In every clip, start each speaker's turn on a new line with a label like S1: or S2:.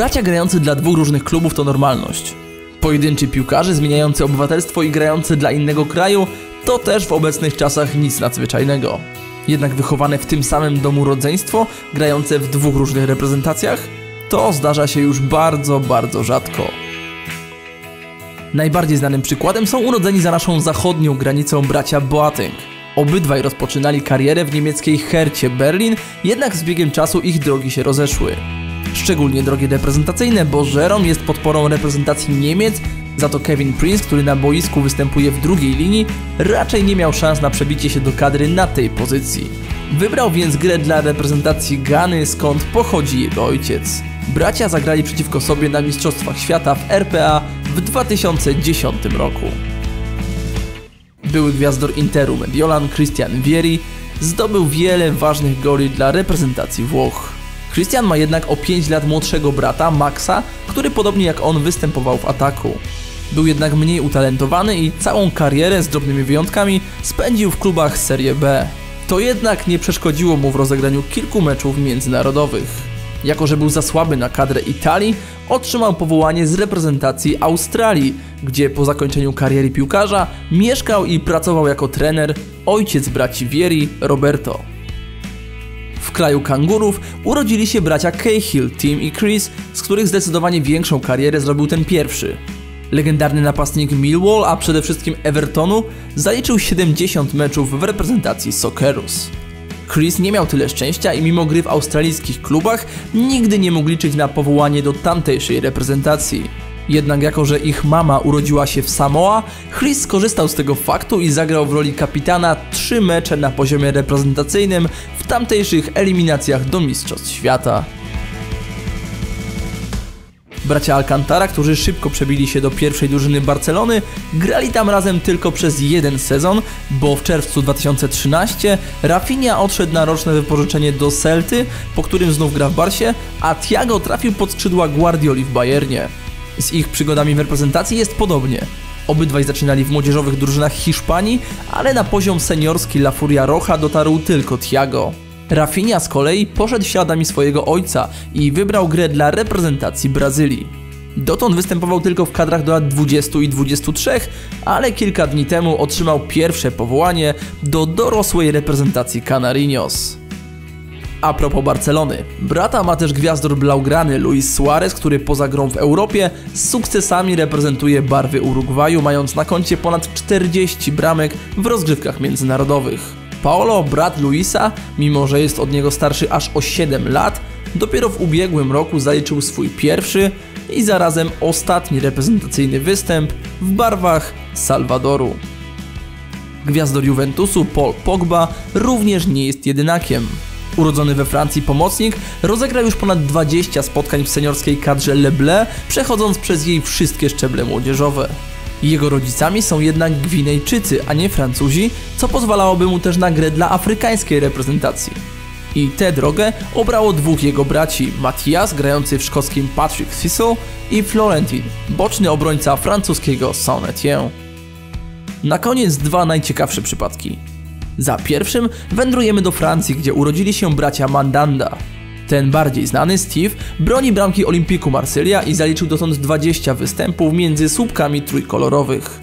S1: Bracia grający dla dwóch różnych klubów to normalność. Pojedynczy piłkarze zmieniający obywatelstwo i grający dla innego kraju to też w obecnych czasach nic nadzwyczajnego. Jednak wychowane w tym samym domu rodzeństwo, grające w dwóch różnych reprezentacjach, to zdarza się już bardzo, bardzo rzadko. Najbardziej znanym przykładem są urodzeni za naszą zachodnią granicą bracia Boateng. Obydwaj rozpoczynali karierę w niemieckiej Hercie Berlin, jednak z biegiem czasu ich drogi się rozeszły. Szczególnie drogi reprezentacyjne, bo Jerome jest podporą reprezentacji Niemiec, za to Kevin Prince, który na boisku występuje w drugiej linii, raczej nie miał szans na przebicie się do kadry na tej pozycji. Wybrał więc grę dla reprezentacji Gany, skąd pochodzi jego ojciec. Bracia zagrali przeciwko sobie na Mistrzostwach Świata w RPA w 2010 roku. Były gwiazdor Interu Mediolan Christian Vieri zdobył wiele ważnych goli dla reprezentacji Włoch. Christian ma jednak o 5 lat młodszego brata, Maxa, który podobnie jak on występował w ataku. Był jednak mniej utalentowany i całą karierę z drobnymi wyjątkami spędził w klubach Serie B. To jednak nie przeszkodziło mu w rozegraniu kilku meczów międzynarodowych. Jako, że był za słaby na kadrę Italii, otrzymał powołanie z reprezentacji Australii, gdzie po zakończeniu kariery piłkarza mieszkał i pracował jako trener ojciec braci Vieri, Roberto. W kraju kangurów urodzili się bracia Cahill, Tim i Chris, z których zdecydowanie większą karierę zrobił ten pierwszy. Legendarny napastnik Millwall, a przede wszystkim Evertonu, zaliczył 70 meczów w reprezentacji Socceroos. Chris nie miał tyle szczęścia i mimo gry w australijskich klubach nigdy nie mógł liczyć na powołanie do tamtejszej reprezentacji. Jednak jako, że ich mama urodziła się w Samoa, Chris skorzystał z tego faktu i zagrał w roli kapitana trzy mecze na poziomie reprezentacyjnym w tamtejszych eliminacjach do Mistrzostw Świata. Bracia Alcantara, którzy szybko przebili się do pierwszej drużyny Barcelony, grali tam razem tylko przez jeden sezon, bo w czerwcu 2013 Rafinha odszedł na roczne wypożyczenie do Celty, po którym znów gra w Barsie, a Thiago trafił pod skrzydła Guardioli w Bayernie. Z ich przygodami w reprezentacji jest podobnie. Obydwaj zaczynali w młodzieżowych drużynach Hiszpanii, ale na poziom seniorski La Furia Roja dotarł tylko Thiago. Rafinha z kolei poszedł śladami swojego ojca i wybrał grę dla reprezentacji Brazylii. Dotąd występował tylko w kadrach do lat 20 i 23, ale kilka dni temu otrzymał pierwsze powołanie do dorosłej reprezentacji Canarinos. A propos Barcelony, brata ma też gwiazdor Blaugrany Luis Suarez, który poza grą w Europie z sukcesami reprezentuje barwy Urugwaju, mając na koncie ponad 40 bramek w rozgrywkach międzynarodowych. Paolo, brat Luisa, mimo że jest od niego starszy aż o 7 lat, dopiero w ubiegłym roku zaliczył swój pierwszy i zarazem ostatni reprezentacyjny występ w barwach Salwadoru. Gwiazdor Juventusu Paul Pogba również nie jest jedynakiem. Urodzony we Francji pomocnik rozegrał już ponad 20 spotkań w seniorskiej kadrze Le Bleu, przechodząc przez jej wszystkie szczeble młodzieżowe. Jego rodzicami są jednak Gwinejczycy, a nie Francuzi, co pozwalałoby mu też na grę dla afrykańskiej reprezentacji. I tę drogę obrało dwóch jego braci, Matthias grający w szkockim Patrick Thistle i Florentin, boczny obrońca francuskiego Saint-Étienne. Na koniec dwa najciekawsze przypadki. Za pierwszym wędrujemy do Francji, gdzie urodzili się bracia Mandanda. Ten bardziej znany, Steve, broni bramki Olimpiku Marsylia i zaliczył dotąd 20 występów między słupkami trójkolorowych.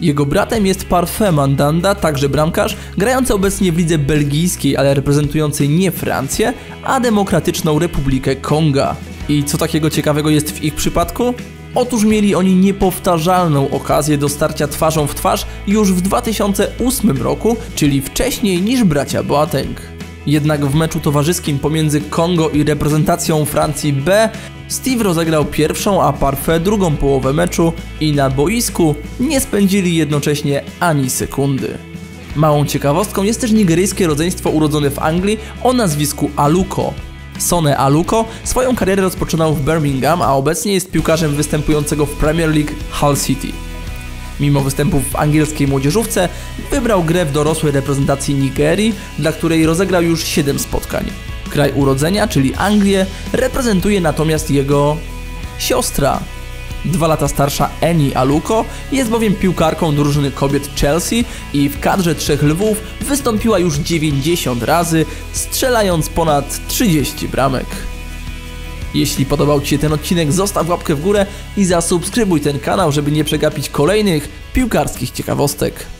S1: Jego bratem jest Parfait Mandanda, także bramkarz, grający obecnie w lidze belgijskiej, ale reprezentujący nie Francję, a Demokratyczną Republikę Konga. I co takiego ciekawego jest w ich przypadku? Otóż mieli oni niepowtarzalną okazję do starcia twarzą w twarz już w 2008 roku, czyli wcześniej niż bracia Boateng. Jednak w meczu towarzyskim pomiędzy Kongo i reprezentacją Francji B Steve rozegrał pierwszą, a Parfait drugą połowę meczu i na boisku nie spędzili jednocześnie ani sekundy. Małą ciekawostką jest też nigeryjskie rodzeństwo urodzone w Anglii o nazwisku Aluko. Sone Aluko swoją karierę rozpoczynał w Birmingham, a obecnie jest piłkarzem występującego w Premier League Hull City. Mimo występów w angielskiej młodzieżówce, wybrał grę w dorosłej reprezentacji Nigerii, dla której rozegrał już 7 spotkań. Kraj urodzenia, czyli Anglię, reprezentuje natomiast jego siostra. Dwa lata starsza Eni Aluko jest bowiem piłkarką drużyny kobiet Chelsea i w kadrze Trzech Lwów wystąpiła już 90 razy, strzelając ponad 30 bramek. Jeśli podobał Ci się ten odcinek, zostaw łapkę w górę i zasubskrybuj ten kanał, żeby nie przegapić kolejnych piłkarskich ciekawostek.